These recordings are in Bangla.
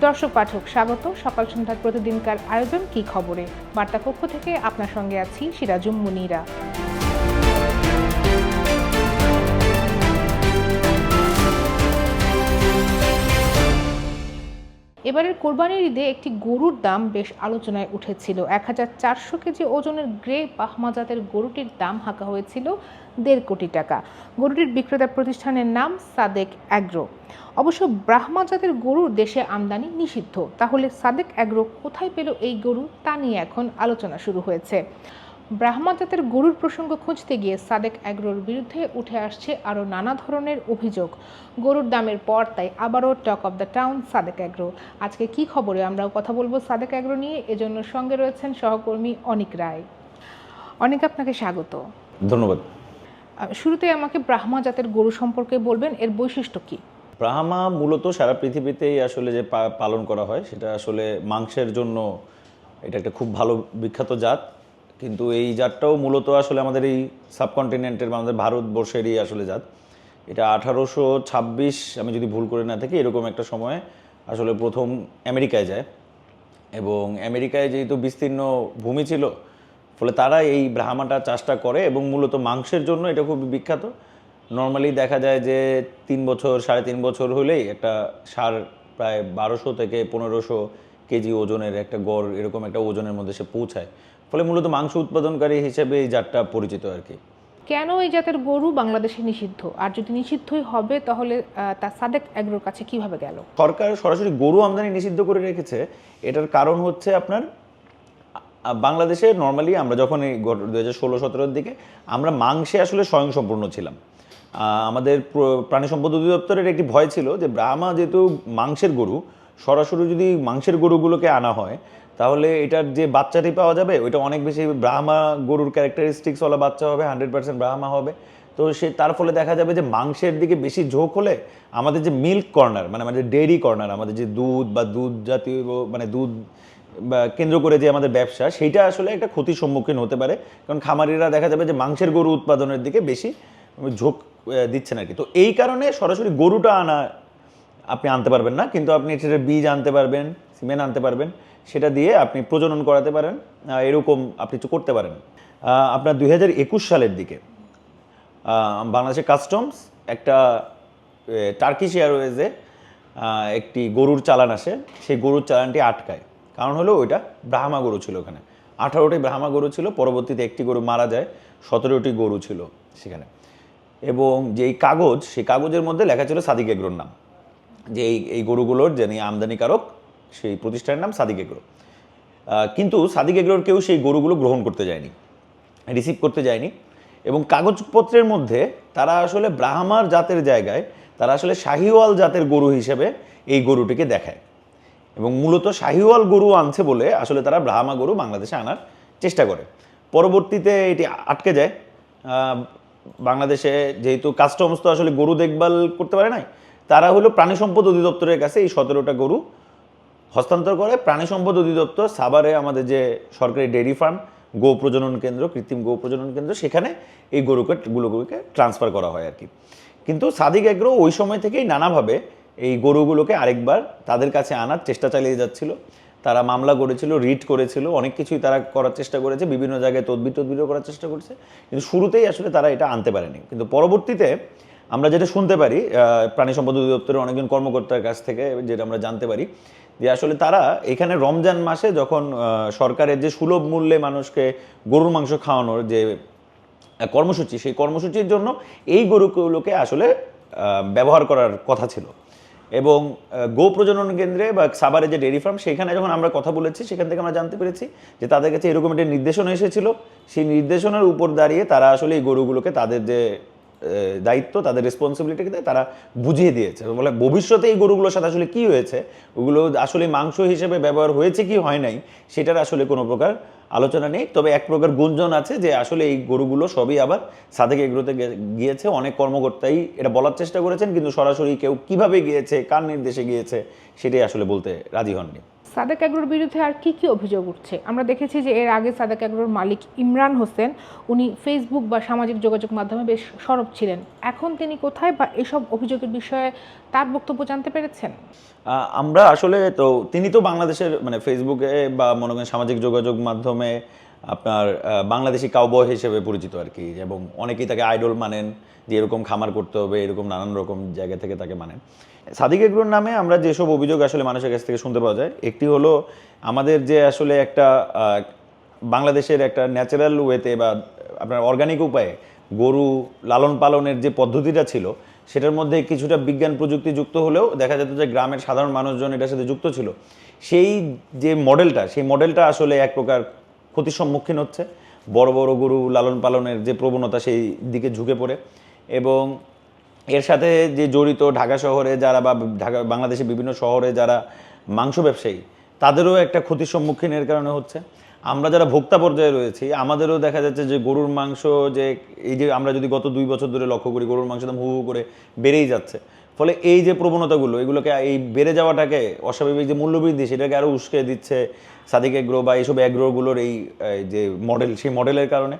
দর্শক পাঠক, স্বাগত। সকাল সন্ধ্যার প্রতিদিনকার আয়োজন, কি খবরে? বার্তা পক্ষ থেকে আপনার সঙ্গে আছি সিরাজুম মুনিরা। এবারের কোরবানির ঈদে একটি গরুর দাম বেশ আলোচনায় উঠেছিল। এক হাজার চারশো কেজি ওজনের গ্রে বাহমা জাতের গরুটির দাম হাঁকা হয়েছিল দেড় কোটি টাকা। গরুটির বিক্রেতা প্রতিষ্ঠানের নাম সাদেক অ্যাগ্রো। অবশ্য ব্রাহ্মা জাতের গরু দেশে আমদানি নিষিদ্ধ। তাহলে সাদেক অ্যাগ্রো কোথায় পেল এই গরু তা নিয়ে এখন আলোচনা শুরু হয়েছে। ব্রাহ্মা জাতের গরুর প্রসঙ্গ খুঁজতে গিয়ে সাদেক অ্যাগ্রোর বিরুদ্ধে উঠে আসছে আরও নানা ধরনের অভিযোগ। গরুর দামের পর তাই আবারও talk of the town Sadek agro. আজকে কি খবরে? আমরাও কথা বলব সাদেক অ্যাগ্রো নিয়ে। এজন্য সঙ্গে রয়েছেন সহকর্মী অনিক রায়। অনেক আপনাকে স্বাগত। ধন্যবাদ। শুরুতে আমাকে ব্রাহ্মা জাতের গরু সম্পর্কে বলবেন এর বৈশিষ্ট্য কি? ব্রাহ্মা মূলত সারা পৃথিবীতেই আসলে যে পালন করা হয় সেটা আসলে মাংসের জন্য এটা একটা খুব ভালো বিখ্যাত জাত। কিন্তু এই জাতটাও মূলত আসলে আমাদের এই সাবকন্টিনেন্টের আমাদের ভারতবর্ষেরই আসলে জাত। এটা আঠারোশো ছাব্বিশ, আমি যদি ভুল করে না থাকি, এরকম একটা সময়ে আসলে প্রথম আমেরিকায় যায়। এবং আমেরিকায় যেহেতু বিস্তীর্ণ ভূমি ছিল, ফলে তারা এই ব্রাহ্মাটা চাষটা করে এবং মূলত মাংসের জন্য এটা খুব বিখ্যাত। নর্মালি দেখা যায় যে তিন বছর, সাড়ে তিন বছর হলেই একটা সার প্রায় বারোশো থেকে পনেরোশো কেজি ওজনের একটা গড় এরকম একটা ওজনের মধ্যে সে পৌঁছায়। ফলে মূলত মাংস উৎপাদনকারী হিসেবে এই জাতটা পরিচিত আর কি। কেন এই জাতের গরু বাংলাদেশে নিষিদ্ধ? আর যদি নিষিদ্ধই হবে তাহলে তা সাদেক অ্যাগ্রোর কাছে কীভাবে গেল? সরকার সরাসরি গরু আমদানি নিষিদ্ধ করে রেখেছে। এটার কারণ হচ্ছে আপনার বাংলাদেশে নর্মালি আমরা যখন এই দু হাজার ষোলো সতেরোর দিকে আমরা মাংসে আসলে স্বয়ংসম্পূর্ণ ছিলাম। আমাদের প্র- প্রাণী সম্পদ অধিদপ্তরের একটি ভয় ছিল যে ব্রাহ্মা যেহেতু মাংসের গরু, সরাসরি যদি মাংসের গরুগুলোকে আনা হয়, তাহলে এটার যে বাচ্চাটি পাওয়া যাবে, ওইটা অনেক বেশি ব্রাহ্মা গরুর ক্যারেক্টারিস্টিক্সওয়ালা বাচ্চা হবে হান্ড্রেড পার্সেন্ট ব্রাহ্মা হবে। তো সে, তার ফলে দেখা যাবে যে মাংসের দিকে বেশি ঝোঁক হলে আমাদের যে মিল্ক কর্নার মানে আমাদের ডেয়ারি কর্নার আমাদের যে দুধ বা দুধ জাতীয় মানে দুধ বা কেন্দ্র করে যে আমাদের ব্যবসা, সেইটা আসলে একটা ক্ষতির সম্মুখীন হতে পারে। কারণ খামারিরা দেখা যাবে যে মাংসের গরু উৎপাদনের দিকে বেশি ঝোঁক দিচ্ছেন আর কি। তো এই কারণে সরাসরি গরুটা আনা আপনি আনতে পারবেন না, কিন্তু আপনি সেটার বীজ আনতে পারবেন, সিমেন্ট আনতে পারবেন, সেটা দিয়ে আপনি প্রজনন করাতে পারেন এরকম আপনি কিছু করতে পারেন। আপনার দুই হাজার একুশ সালের দিকে বাংলাদেশের কাস্টমস একটা টার্কিশ এয়ারওয়েজে একটি গরুর চালান আসে, সেই গরুর চালানটি আটকায়। কারণ হলো ওইটা ব্রাহ্মা গরু ছিল ওখানে। আঠারোটি ব্রাহ্মা গরু ছিল, পরবর্তীতে একটি গরু মারা যায়, সতেরোটি গরু ছিল সেখানে। এবং যেই কাগজ, সেই কাগজের মধ্যে লেখা ছিল সাদিক এগ্রোর নাম। যে এই এই গরুগুলোর যিনি আমদানিকারক, সেই প্রতিষ্ঠানের নাম সাদিক এগ্রো কিন্তু সাদিক এগ্রোর কেউ সেই গরুগুলো গ্রহণ করতে যায়নি, রিসিভ করতে যায়নি এবং কাগজপত্রের মধ্যে তারা আসলে ব্রাহ্মার জাতের জায়গায়, তারা আসলে শাহিওয়াল জাতের গরু হিসেবে এই গরুটিকে দেখায়। এবং মূলত শাহিওয়াল গরু আনছে বলে আসলে তারা ব্রাহ্মা গরু বাংলাদেশে আনার চেষ্টা করে। পরবর্তীতে এটি আটকে যায়। বাংলাদেশে যেহেতু কাস্টমস তো আসলে গরু দেখভাল করতে পারে নাই, তারা হলো প্রাণী সম্পদ অধিদপ্তরের কাছে এই সতেরোটা গরু হস্তান্তর করে। প্রাণী সম্পদ অধিদপ্তর, সাভারে আমাদের যে সরকারি ডেয়ারি ফার্ম, গো প্রজনন কেন্দ্র, কৃত্রিম গো প্রজনন কেন্দ্র, সেখানে এই গরুকে গুলোগুলোকে ট্রান্সফার করা হয় আর কি। কিন্তু সাদিক এগ্রো ওই সময় থেকেই নানাভাবে এই গরুগুলোকে আরেকবার তাদের কাছে আনার চেষ্টা চালিয়ে যাচ্ছিল। তারা মামলা করেছিল, রিট করেছিল, অনেক কিছুই তারা করার চেষ্টা করেছে, বিভিন্ন জায়গায় তদবির তদবিরও করার চেষ্টা করেছে। কিন্তু শুরুতেই আসলে তারা এটা আনতে পারেনি। কিন্তু পরবর্তীতে আমরা যেটা শুনতে পারি প্রাণী সম্পদ অধিদপ্তরের অনেকজন কর্মকর্তার কাছ থেকে যেটা আমরা জানতে পারি, যে আসলে তারা এখানে রমজান মাসে যখন সরকারের যে সুলভ মূল্যে মানুষকে গরুর মাংস খাওয়ানোর যে কর্মসূচি, সেই কর্মসূচির জন্য এই গরুগুলোকে আসলে ব্যবহার করার কথা ছিল। এবং গো প্রজনন কেন্দ্রে বা সাবারে যে ডেয়ারি ফার্ম, সেখানে যখন আমরা কথা বলেছি, সেখান থেকে আমরা জানতে পেরেছি যে তাদের কাছে এরকম একটা নির্দেশনা এসেছিল। সেই নির্দেশনার উপর দাঁড়িয়ে তারা আসলে এই গরুগুলোকে তাদের যে দায়িত্ব, তাদের রেসপন্সিবিলিটিকে তারা বুঝিয়ে দিয়েছে। বলে, ভবিষ্যতে এই গরুগুলোর সাথে আসলে কি হয়েছে? ওগুলো আসলে মাংস হিসেবে ব্যবহার হয়েছে কি, হয় নাই, সেটার আসলে কোনো প্রকার আলোচনা নেই। তবে এক প্রকার গুঞ্জন আছে যে, আসলে এই গরুগুলো সবই আবার সাদেক এগ্রোতে গিয়েছে। অনেক কর্মকর্তাই এটা বলার চেষ্টা করেছেন, কিন্তু সরাসরি কেউ কীভাবে গিয়েছে, কার নির্দেশে গিয়েছে, সেটাই আসলে বলতে রাজি হননি। সাদেক অ্যাগ্রোর বিরুদ্ধে আর কি কি অভিযোগ উঠছে? আমরা দেখেছি যে এর আগে সাদেক অ্যাগ্রোর মালিক ইমরান হোসেন, উনি ফেসবুক বা সামাজিক যোগাযোগ মাধ্যমে বেশ সরব ছিলেন। এখন তিনি কোথায় বা এসব অভিযোগের বিষয়ে তার বক্তব্য জানতে পেরেছেন? আমরা আসলে তো, তিনি তো বাংলাদেশের মানে ফেসবুকে বা মনে করেন সামাজিক যোগাযোগ মাধ্যমে আপনার বাংলাদেশি কাউবয় হিসেবে পরিচিত আর কি, এবং অনেকেই তাকে আইডল মানেন, যে এরকম খামার করতে হবে, এরকম নানান রকম জায়গা থেকে তাকে মানেন। সাদিক এগ্রোর নামে আমরা যেসব অভিযোগ আসলে মানুষের কাছ থেকে শুনতে পাওয়া যায়, একটি হলো আমাদের যে আসলে একটা বাংলাদেশের একটা ন্যাচারাল ওয়েতে বা আপনার অর্গানিক উপায়ে গরু লালন পালনের যে পদ্ধতিটা ছিল, সেটার মধ্যে কিছুটা বিজ্ঞান প্রযুক্তি যুক্ত হলেও দেখা যেত যে গ্রামের সাধারণ মানুষজন এটার সাথে যুক্ত ছিল। সেই যে মডেলটা সেই মডেলটা আসলে এক প্রকার ক্ষতির সম্মুখীন হচ্ছে। বড় বড় গরু লালন পালনের যে প্রবণতা সেই দিকে ঝুঁকে পড়ে। এবং এর সাথে যে জড়িত ঢাকা শহরে যারা বা ঢাকা, বাংলাদেশের বিভিন্ন শহরে যারা মাংস ব্যবসায়ী, তাদেরও একটা ক্ষতির সম্মুখীনের কারণে হচ্ছে। আমরা যারা ভোক্তা পর্যায়ে রয়েছি, আমাদেরও দেখা যাচ্ছে যে গরুর মাংস যে, এই যে আমরা যদি গত দুই বছর ধরে লক্ষ্য করি, গরুর মাংস দাম হু হু করে বেড়েই যাচ্ছে। ফলে এই যে প্রবণতাগুলো, এগুলোকে এই বেড়ে যাওয়াটাকে, অস্বাভাবিক যে মূল্যবৃদ্ধি, সেটাকে আরও উস্কে দিচ্ছে সাদিক এগ্রো বা এইসব এগ্রোগুলোর এই যে মডেল সেই মডেলের কারণে।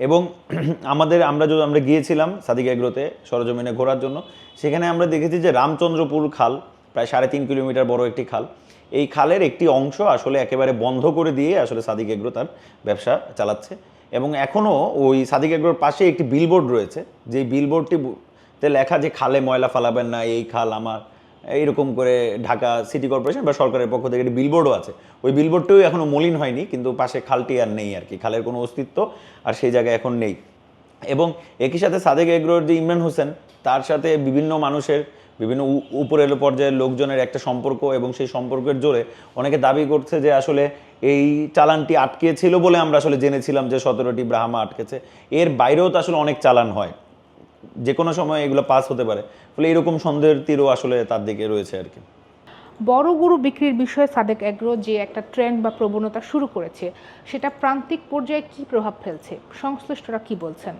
এবং আমাদের, আমরা যদি আমরা গিয়েছিলাম সাদিক এগ্রোতে সরজমিনে ঘোরার জন্য, সেখানে আমরা দেখেছি যে রামচন্দ্রপুর খাল, প্রায় সাড়ে তিন কিলোমিটার বড় একটি খাল, এই খালের একটি অংশ আসলে একেবারে বন্ধ করে দিয়ে আসলে সাদিক এগ্রো তার ব্যবসা চালাচ্ছে। এবং এখনও ওই সাদিক এগ্রোর পাশে একটি বিলবোর্ড রয়েছে যে বিলবোর্ডটি তে লেখা যে খালে ময়লা ফালাবেন না, এই খাল আমার, এইরকম করে ঢাকা সিটি কর্পোরেশন বা সরকারের পক্ষ থেকে একটি বিলবোর্ডও আছে। ওই বিলবোর্ডটিও এখনও মলিন হয়নি, কিন্তু পাশে খালটি আর নেই আর কি, খালের কোনো অস্তিত্ব আর সেই জায়গায় এখন নেই। এবং একই সাথে সাদেক এগ্রোর যে ইমরান হোসেন, তার সাথে বিভিন্ন মানুষের, বিভিন্ন উপরের পর্যায়ের লোকজনের একটা সম্পর্ক এবং সেই সম্পর্কের জোরে অনেকে দাবি করছে যে আসলে এই চালানটি আটকেছিল বলে আমরা আসলে জেনেছিলাম যে সতেরোটি ব্রাহ্মা আটকেছে। এর বাইরেও তো আসলে অনেক চালান হয়। যে কোনো সময় এগুলো পাস হতে পারে। ফলে এরকম সন্দেহের তীরও আসলে তার দিকে রয়েছে আর কি। বড় গরু বিক্রির বিষয়ে সাদেক এগ্রো যে একটা ট্রেন্ড বা প্রবণতা শুরু করেছে সেটা প্রান্তিক পর্যায়ে কি প্রভাব ফেলছে? সংশ্লিষ্টরা কি বলছেন?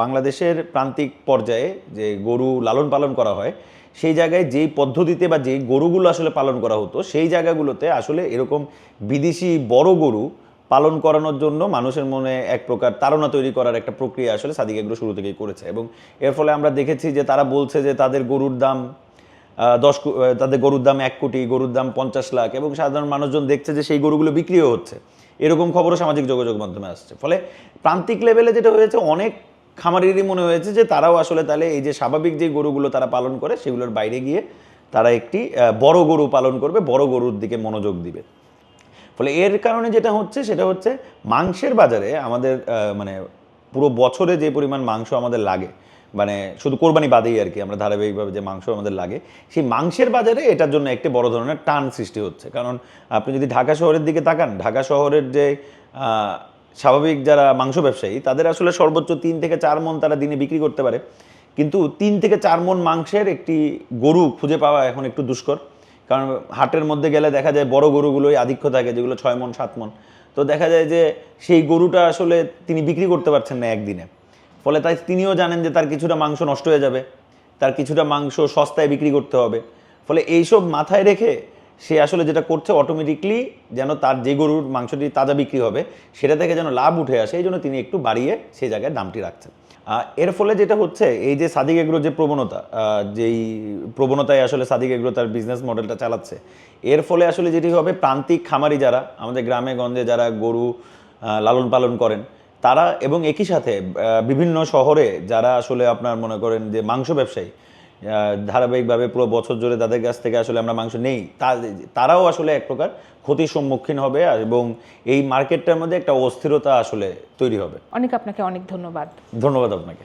বাংলাদেশের প্রান্তিক পর্যায়ে যে গরু লালন পালন করা হয় সেই জায়গায় যেই পদ্ধতিতে বা যেই গরুগুলো আসলে পালন করা হতো সেই জায়গাগুলোতে আসলে এরকম বিদেশি বড় গরু পালন করানোর জন্য মানুষের মনে এক প্রকার তাড়না তৈরি করার একটা প্রক্রিয়া আসলে সাদিক এগ্রো শুরু থেকেই করেছে। এবং এর ফলে আমরা দেখেছি যে তারা বলছে যে তাদের গরুর দাম দশ তাদের গরুর দাম এক কোটি, গরুর দাম পঞ্চাশ লাখ এবং সাধারণ মানুষজন দেখছে যে সেই গরুগুলো বিক্রিও হচ্ছে। এরকম খবরও সামাজিক যোগাযোগ মাধ্যমে আসছে। ফলে প্রান্তিক লেভেলে যেটা হয়েছে, অনেক খামারেরই মনে হয়েছে যে তারাও আসলে তাহলে এই যে স্বাভাবিক যে গরুগুলো তারা পালন করে, সেগুলোর বাইরে গিয়ে তারা একটি বড় গরু পালন করবে, বড় গরুর দিকে মনোযোগ দিবে। ফলে এর কারণে যেটা হচ্ছে, সেটা হচ্ছে মাংসের বাজারে আমাদের মানে পুরো বছরে যে পরিমাণ মাংস আমাদের লাগে মানে শুধু কোরবানি বাদেই আর কি, আমরা ধারাবাহিকভাবে যে মাংস আমাদের লাগে, সেই মাংসের বাজারে এটার জন্য একটি বড় ধরনের টান সৃষ্টি হচ্ছে। কারণ আপনি যদি ঢাকা শহরের দিকে তাকান, ঢাকা শহরের যে স্বাভাবিক যারা মাংস ব্যবসায়ী, তাদের আসলে সর্বোচ্চ তিন থেকে চার মন তারা দিনে বিক্রি করতে পারে। কিন্তু তিন থেকে চার মন মাংসের একটি গরু খুঁজে পাওয়া এখন একটু দুষ্কর। কারণ হাটের মধ্যে গেলে দেখা যায় বড় গরুগুলোই আধিক্য থাকে, যেগুলো ছয় মন, সাত মন। তো দেখা যায় যে সেই গরুটা আসলে তিনি বিক্রি করতে পারছেন না একদিনে। ফলে তাই তিনিও জানেন যে তার কিছুটা মাংস নষ্ট হয়ে যাবে, তার কিছুটা মাংস সস্তায় বিক্রি করতে হবে। ফলে এইসব মাথায় রেখে সে আসলে যেটা করছে অটোমেটিকলি যেন তার যে গরুর মাংসটি তাজা বিক্রি হবে, সেটা থেকে যেন লাভ উঠে আসে, এই জন্য তিনি একটু বাড়িয়ে সেই জায়গায় দামটি রাখছেন। এর ফলে যেটা হচ্ছে, এই যে সাদিক এগ্রো যে প্রবণতা যেই প্রবণতায় আসলে সাদিক এগ্রো তার বিজনেস মডেলটা চালাচ্ছে, এর ফলে আসলে যেটি হবে, প্রান্তিক খামারি যারা, আমাদের গ্রামে গঞ্জে যারা গরু লালন পালন করেন, তারা এবং একই সাথে বিভিন্ন শহরে যারা আসলে আপনার মনে করেন যে মাংস ব্যবসায়ী ধারাবাহিকভাবে পুরো বছর জুড়ে তাদের কাছ থেকে আসলে আমরা মাংস নেই। তারাও আসলে এক প্রকার ক্ষতির সম্মুখীন হবে এবং এই মার্কেটটার মধ্যে একটা অস্থিরতা আসলে তৈরি হবে। অনেক আপনাকে অনেক ধন্যবাদ। ধন্যবাদ আপনাকে।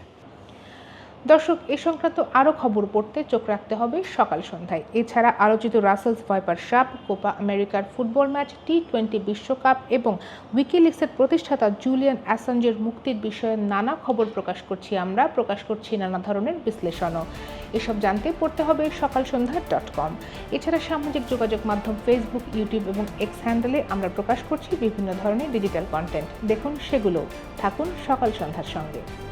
দর্শক, এ সংক্রান্ত আরও খবর পড়তে চোখ রাখতে হবে সকাল সন্ধ্যায়। এছাড়া আলোচিত রাসেলস ভাইপার সাপ, কোপা আমেরিকার ফুটবল ম্যাচ টি টোয়েন্টি বিশ্বকাপ এবং উইকিলিক্সের প্রতিষ্ঠাতা জুলিয়ান অ্যাসাঞ্জের মুক্তির বিষয়ে নানা খবর প্রকাশ করছি আমরা, প্রকাশ করছি নানা ধরনের বিশ্লেষণও। এসব জানতে পড়তে হবে সকাল সন্ধ্যা ডট কম। এছাড়া সামাজিক যোগাযোগ মাধ্যম ফেসবুক, ইউটিউব এবং এক্স হ্যান্ডেলে আমরা প্রকাশ করছি বিভিন্ন ধরনের ডিজিটাল কন্টেন্ট। দেখুন সেগুলো। থাকুন সকাল সন্ধ্যার সঙ্গে।